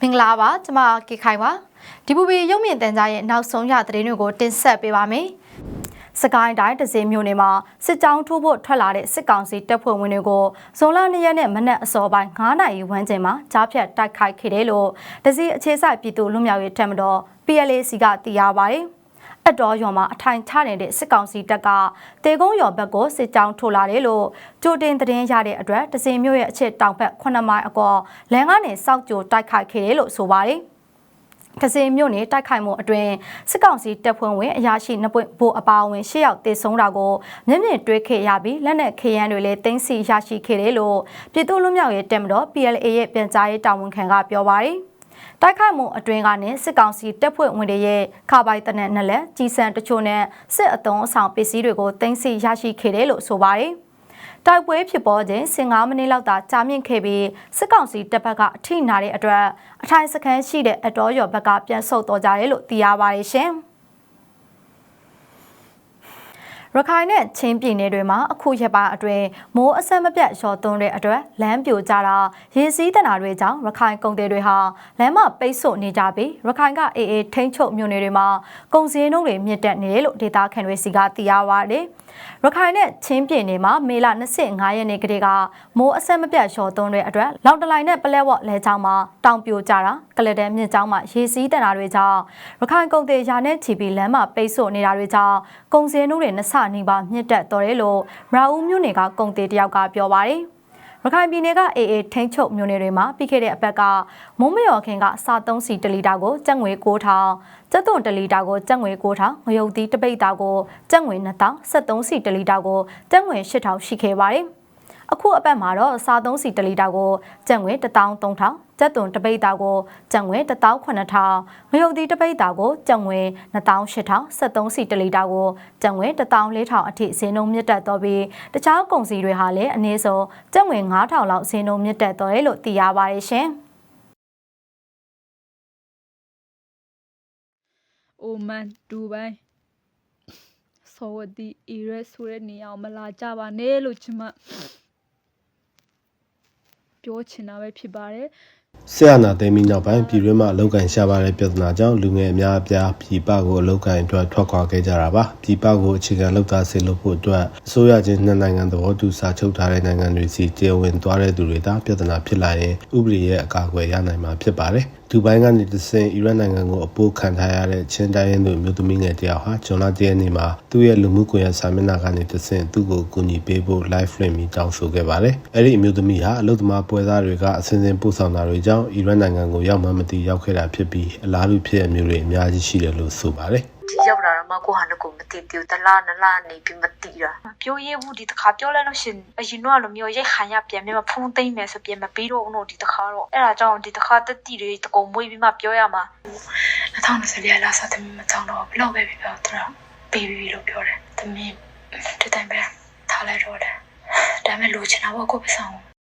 မင်္ဂလာပါကျွန်မကေခိုင်ပါဒီပူပီရုပ်မြင်တန်ကြားရဲ့နောက်ဆုံးရသတင်းတွေကိုတင်ဆက်ပေးပါမယ်စကိုင်းတိုင်းတစင်းမြို့နယ်မှာစစ်ကြောင်းထိုးဖို့ထွက်လာတဲ့စစ်ကောင်စီတပ်ဖွဲ့ဝင်တွေကိုဇွန်လ2ရက်နေ့မနက်အစောပိုင်း9နာရီဝန်းကျင်မှာကြားဖြတ်တိုက်ခိုက်ခဲ့တယ်လို့တစည်းအခြေစိုက်ပြည်သူလူမျိုးရေးထက်မတော် PLAC ကသိရပါတယ်။ အတော်ရွန်မှာအထိုင်ချနေတဲ့စစ်ကောင်စီတပ်ကတေကုန်းရွန်ဘက်ကိုစစ်ကြောင်းထိုးလာတယ်လို့ကြိုတင်သတင်းရတဲ့အတွက်တစင်မြို့ရဲ့အချစ်တောင်ဘက်9မိုင်အကောလမ်းကနေစောက်ကြိုတိုက်ခိုက်ခဲ့တယ်လို့ဆိုပါတယ်။တစင်မြို့နယ်တိုက်ခိုက်မှုအတွင်းစစ်ကောင်စီတပ်ဖွဲ့ဝင်အရာရှိနှစ်ပွင့်ဘို့အပါအဝင်၈ယောက်တေဆုံးတာကိုမျက်မြင်တွေ့ခဲ့ရပြီးလက်နက်ခေရန်တွေလည်းတင်းစီရရှိခဲ့တယ်လို့ပြည်သူ့လူမျိုးရေးတက်မတော် PLA ရဲ့ပြန်ကြားရေးတာဝန်ခံကပြောပါတယ်။ တိုက်ခိုက်မှုအတွင်းကနေစစ်ကောင်စီတပ်ဖွဲ့ဝင်တွေရဲ့ခါပိုက်တနက်နဲ့လက်ကြီးစံတချို့နဲ့စစ်အုံအဆောင်ပစ္စည်းတွေကိုတင်စီရရှိခဲ့တယ်လို့ဆိုပါတယ်။တိုက်ပွဲဖြစ်ပေါ်ခြင်း15မိနစ်လောက်သာကြာမြင့်ခဲ့ပြီးစစ်ကောင်စီတပ်ဘက်ကအထိနာတဲ့အတွက်အထိုင်စခန်းရှိတဲ့အတော်ရော်ဘက်ကပြန်ဆုတ်တော်ကြတယ်လို့သိရပါတယ်ရှင်။ ရခိုင်နဲ့ချင်းပြည်နယ်တွေမှာအခုရက်ပိုင်းအတွင်းမိုးအဆက်မပြတ်ရော်သွန်းတဲ့အတွက်လမ်းပြိုကျတာရေစည်းတနာတွေကြောင့်ရခိုင်ကုန်သည်တွေဟာလမ်းမပိတ်ဆို့နေကြပြီးရခိုင်ကအေးအေးထိန်းချုပ်မြို့နယ်တွေမှာကုန်စည်နှုန်းတွေမြင့်တက်နေတယ်လို့ဒေတာခန်တွေစီကသိရပါတယ်။ရခိုင်နဲ့ချင်းပြည်နယ်မှာမေလ25ရက်နေ့ကတည်းကမိုးအဆက်မပြတ်ရော်သွန်းတဲ့အတွက်လောင်တလိုင်နဲ့ပလဲဝေါ့လဲချောင်းမှာတောင်ပြိုကျတာကလတဲ့မြင့်ချောင်းမှာရေစည်းတနာတွေကြောင့်ရခိုင်ကုန်သည်ရာနဲ့ချီပြီးလမ်းမပိတ်ဆို့နေတာတွေကြောင့်ကုန်စည်နှုန်းတွေနှစ်ဆနီးပါးမြင့်တက်တော်တယ်လို့မရာဦးမြို့နယ်ကကုန်သည်တယောက်ကပြောပါတယ်။ရခိုင်ပြည်နယ်ကအေအေထိန်းချုပ်မြို့နယ်တွေမှာပြီးခဲ့တဲ့အပတ်ကမုံမယော်ခင်ကစာသုံးစီတလီတာကိုကျပ်ငွေ9000ကျပ်သွန်တလီတာကိုကျပ်ငွေ9000ငရုတ်သီးတပိတ်တာကိုကျပ်ငွေ2000 73စီတလီတာကိုကျပ်ငွေ8000ရှိခဲ့ပါတယ်။ အခုအပတ်မှာတော့စားသုံးစီတလီတာကိုကျပ်ငွေ13000ကျပ်သွန်တပိတ်တာကိုကျပ်ငွေ18000ငရုတ်သီးတပိတ်တာကိုကျပ်ငွေ28000 73စီတလီတာကိုကျပ်ငွေ14000အထိဈေးနှုန်းမြင့်တက်တော့ပြီးတခြားကုန်စည်တွေဟာလည်းအနည်းဆုံးကျပ်ငွေ9000လောက်ဈေးနှုန်းမြင့်တက်တော့တယ်လို့သိရပါတယ်ရှင်။အိုမန်ဒူဘိုင်းဆော်ဝဒီအီရက်ဆိုတဲ့နေရာကိုမလာကြပါနဲ့လို့ကျွန်မ ပြောချင်တာပဲဖြစ်ပါတယ် ဆရာနာသိမ်းပြီးနောက်ပိုင်းပြည်တွင်းမှာအလောက်ကန်ရှားပါတဲ့ပြဿနာကြောင့်လူငယ်အများအပြားပြည်ပကိုအလောက်ကန်အတွက်ထွက်ခွာခဲ့ကြတာပါပြည်ပကိုအခြေခံလောက်သားစေလို့ဖို့အတွက်အစိုးရချင်းနှစ်နိုင်ငံသဘောတူစာချုပ်ထားတဲ့နိုင်ငံတွေစီကျေဝင်သွားတဲ့သူတွေသာပြဿနာဖြစ်လာရင်ဥပဒေရဲ့အကာအကွယ်ရနိုင်မှာဖြစ်ပါတယ်ဒူဘိုင်းကနေတဆင်အီရတ်နိုင်ငံကိုအပိုးခံထားရတဲ့ချင်းတိုင်းရင်းသူမျိုးသမီးငယ်တယောက်ဟာဂျွန်လာကျဲနေမှာသူ့ရဲ့လူမှုကွန်ရက်စာမျက်နှာကနေတဆင်သူ့ကိုကူညီပေးဖို့ live stream ပြီးတောင်းဆိုခဲ့ပါတယ်။အဲ့ဒီအမျိုးသမီးဟာအလုသမားပွဲသားတွေကအစဉ်စဉ်ပို့ဆောင်တာတွေကြောင့်အီရတ်နိုင်ငံကိုရောက်မှမသိရောက်ခဲ့တာဖြစ်ပြီးအလားတူဖြစ်ရမျိုးတွေအများကြီးရှိတယ်လို့ဆိုပါတယ်။ဒီရောက်လာတော့မှကိုဟာနကိုမသိဘူးတလားနလားနေပြီးမသိတာပြောရဲဘူးဒီတခါပြောလိုက်လို့ရှင်အရင်တော့လိုမျိုးရိတ်ခါရပြန်ပြီးမှဖုံးသိမ့်မယ်ဆိုပြန်မပြီးတော့ဘူးတော့ဒီတခါတော့အဲ့ဒါကြောင့်ဒီတခါတက်တီတွေတကုံမွေးပြီးမှပြောရမှာ2020လေးလာစားသမီးမကြောင်တော့ဘလောက်ပဲပြပြောတော့ပေးပြီးလို့ပြောတယ်သမီးဒီတိုင်းပဲထားလိုက်တော့တယ်ဒါပေမဲ့လိုချင်တာပေါ့ကိုပဆောင်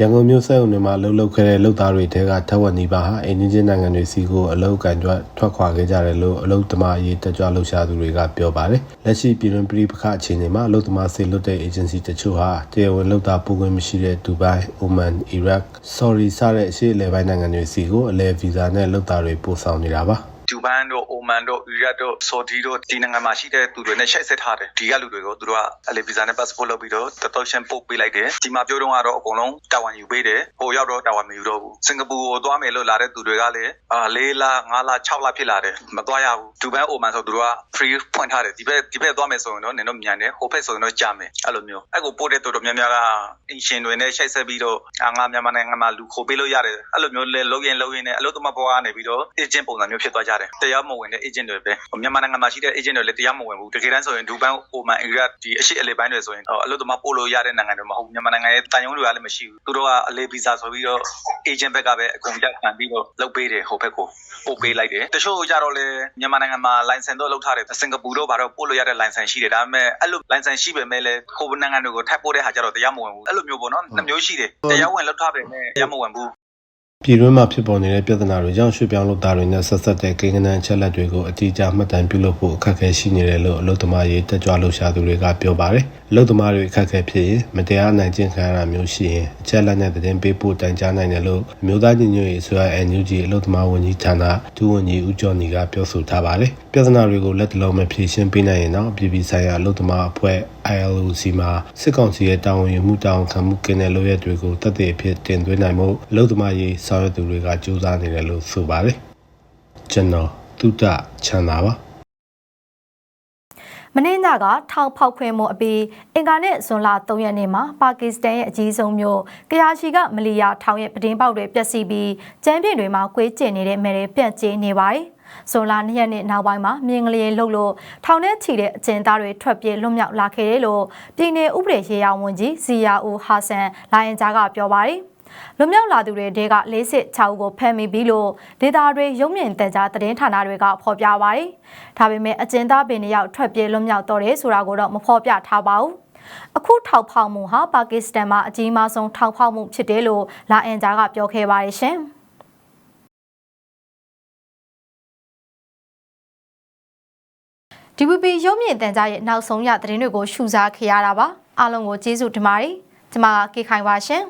ရန်ကုန်မြို့စက်ရုံတွေမှာလှုပ်လှုပ်ခဲ့တဲ့လုပ်သားတွေတဲကထက်ဝက်နီးပါးဟာအိန္ဒိယနိုင်ငံတွေစီကိုအလုတ်ကန်ကြွထွက်ခွာခဲ့ကြတယ်လို့အလုတ်သမားအရေးတက်ကြွလှုပ်ရှားသူတွေကပြောပါတယ်။လက်ရှိပြည်တွင်းပြည်ပခအခြေအနေမှာအလုတ်သမားစေလွတ်တဲ့ agency တချို့ဟာတရားဝင်လုပ်သားပို့ခွင့်မရှိတဲ့ဒူဘိုင်း၊အိုမန်၊အီရတ်၊ဆော်ရီစတဲ့အရှေ့အလယ်ပိုင်းနိုင်ငံတွေစီကိုအလဲဗီဇာနဲ့လုပ်သားတွေပို့ဆောင်နေတာပါ။ ဒူဘန်တို့အိုမန်တို့အီရတ်တို့ဆော်ဒီတို့ဒီနိုင်ငံမှာရှိတဲ့သူတွေနဲ့ရှိုက်ဆက်ထားတယ်ဒီကလူတွေကိုသူတို့ကအလေဗီဇာနဲ့ passport လုပ်ပြီးတော့တတော်ရှင်ပို့ပေးလိုက်တယ်ဒီမှာပြောတော့ကတော့အကုန်လုံးတာဝန်ယူပေးတယ်ဟိုရောက်တော့တာဝန်မယူတော့ဘူးစင်ကာပူကိုသွားမယ်လို့လာတဲ့သူတွေကလည်းအာ၄လ၅လ6လဖြစ်လာတယ်မသွားရဘူးဒူဘန်အိုမန်ဆိုသူတို့က free ဖွင့်ထားတယ်ဒီဘက်ဒီဘက်သွားမယ်ဆိုရင်တော့နင်တို့မြန်တယ်ဟိုဘက်ဆိုရင်တော့ကြာမယ်အဲ့လိုမျိုးအဲ့ကိုပို့တဲ့သူတို့များများကအင်ရှင်တွေနဲ့ရှိုက်ဆက်ပြီးတော့အာငါမြန်မာနိုင်ငံမှာလူခိုပေးလို့ရတယ်အဲ့လိုမျိုးလဲလုံးရင်လုံးရင်နဲ့အလို့တမဘွားကနေပြီးတော့ agent ပုံစံမျိုးဖြစ်သွားကြတယ်တရားမဝင်တဲ့ agent တွေပဲမြန်မာနိုင်ငံမှာရှိတဲ့ agent တွေလည်းတရားမဝင်ဘူးတကယ်တမ်းဆိုရင်ဒူဘန်အိုမန်အီရတ်ဒီအရှိအလေပိုင်းတွေဆိုရင်အလို့တမပို့လို့ရတဲ့နိုင်ငံတွေမဟုတ်ဘူးမြန်မာနိုင်ငံရဲ့တန်ယုံတွေကလည်းမရှိဘူးသူတို့ကအလေဗီဇာဆိုပြီးတော့ agent ဘက်ကပဲအကုန်ကြခံပြီးတော့လုပ်ပေးတယ်ဟိုဘက်ကိုပို့ပေးလိုက်တယ်တချို့ကြတော့လေမြန်မာနိုင်ငံမှာ license တော့လုပ်ထားတယ်စင်ကာပူတော့ဘာတော့ပို့လို့ရတဲ့ license ရှိတယ်ဒါပေမဲ့အဲ့လို license ရှိပေမဲ့လည်းဟိုနိုင်ငံတွေကိုထပ်ပို့တဲ့ဟာကြတော့တရားမဝင်ဘူးအဲ့လိုမျိုးပေါ့နော်နှစ်မျိုးရှိတယ်တရားဝင်လုပ်ထားပေမဲ့တရားမဝင်ဘူး ပြည်တွင်းမှာဖြစ်ပေါ်နေတဲ့ ပြဿနာတွေကြောင့် ရွှေ့ပြောင်းလုပ်သားတွေနဲ့ ဆက်ဆက်တဲ့ ကိန်းဂဏန်း အချက်လက်တွေကို အတိအကျ မှတ်တမ်းပြုလုပ်ဖို့ အခက်အခဲရှိနေတယ်လို့ အလုပ်သမားရေး တက်ကြွလှုပ်ရှားသူတွေက ပြောပါတယ်။အလုပ်သမားတွေ အခက်အခဲဖြစ်ရင် မတရားနိုင်ကျင့်ခံရတာမျိုးရှိရင် အချက်လက်နဲ့ သတင်းပေးဖို့ တိုင်ကြားနိုင်တယ်လို့ အမျိုးသားညီညွတ်ရေးအစိုးရ NUG အလုပ်သမားဝန်ကြီးဌာန ဒုဝန်ကြီး ဦးကျော်ညီက ပြောဆိုထားပါတယ်။ ပြဿနာတွေကိုလက်တလုံးမဖြေရှင်းပေးနိုင်ရင်တော့ပြည်ပြည်ဆိုင်ရာအလုပ်သမားအဖွဲ့ ILOC မှာစစ်ကောင်စီရဲ့တာဝန်ယူမှုတာဝန်ခံမှုကင်းတဲ့လုပ်ရက်တွေကိုတသက်အဖြစ်တင်သွင်းနိုင်မှုအလုပ်သမားရေးဆောင်ရွက်သူတွေကကြိုးစားနေတယ်လို့ဆိုပါတယ်ကျွန်တော်တုဒ္ဒချမ်းသာပါမင်းညကထောင်ဖောက်ခွင့်မှုအပြီးအင်ကာနဲ့ဇွန်လ3ရက်နေ့မှာပါကစ္စတန်ရဲ့အကြီးဆုံးမြို့ကရာချီကမလီယာထောင်ရဲ့ပဒင်းပေါက်တွေပျက်စီးပြီးကျန်းပြင်တွေမှာကွေးကျင်နေတဲ့မဲတွေပြန့်ကျဲနေပါတယ်။ ဇွန်လ2ရက်နေ့နောက်ပိုင်းမှာမြင်းကလေးလှုပ်လို့ထောင်ထဲချီတဲ့အကျဉ်းသားတွေထွက်ပြေးလွတ်မြောက်လာခဲ့တယ်လို့ပြည်내ဥပဒေရေးရာဝန်ကြီးဇီယာဦးဟာဆန်လိုင်အန်ဂျာကပြောပါတယ်။လွတ်မြောက်လာသူတွေတဲက46ဦးကိုဖမ်းမိပြီလို့ဒေတာတွေရုံမြင့်တန်ကြားသတင်းဌာနတွေကဖော်ပြပါရယ်။ဒါပေမဲ့အကျဉ်းသားပင်တွေရောက်ထွက်ပြေးလွတ်မြောက်တော့တယ်ဆိုတာကိုတော့မဖော်ပြထားပါဘူး။အခုထောက်ဖောက်မှုဟာပါကစ္စတန်မှာအကြီးမားဆုံးထောက်ဖောက်မှုဖြစ်တယ်လို့လာအန်ဂျာကပြောခဲ့ပါရရှင်။ DVB ရုံမြင့်တန်ကြားရဲ့နောက်ဆုံးရသတင်းတွေကိုရှုစားခဲ့ရတာပါအားလုံးကိုကျေးဇူးတင်ပါတယ်ကျွန်မကကေခိုင်ပါရှင်